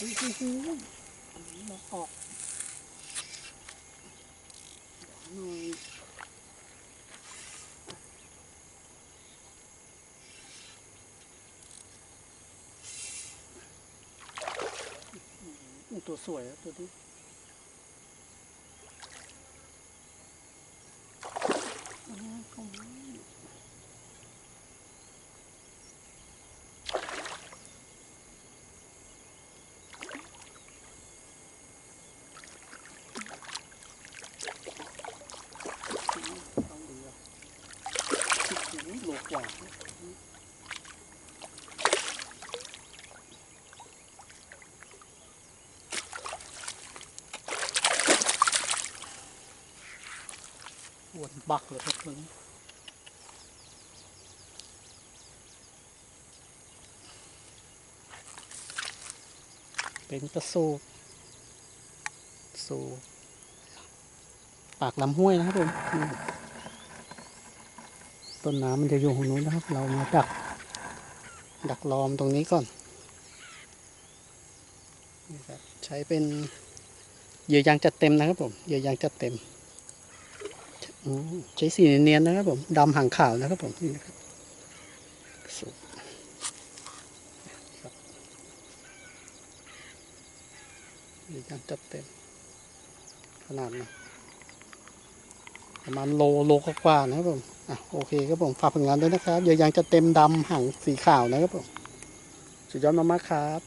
โอ้โหมาออกหน่อยตัวสวยอะตัวนี้อ๋อเข้ามาเอาเรือโอ้โหโลกว่า ปวดบักเลยครับตัวนี้เป็นกระสูบสูปากลำห้วยนะครับผมต้นน้ำมันจะอยู่ตรงนู้นนะครับ เรามาดัก ดักล้อมตรงนี้ก่อนนี่ครับใช้เป็นเหยื่อยางจัดเต็มนะครับผมเหยื่อยางจัดเต็ม ใช้สีเนียนๆนะครับผมดำหางขาวนะครับผมนี่นะครับสุดมีการจัดเต็ม ขนาดนี้ประมาณโลโลกว่านะครับผมอะโอเคครับผมฝากผลงานด้วยนะครับเดี๋ยวยางจะเต็มดำหางสีขาวนะครับผมสุดยอดมากๆครับ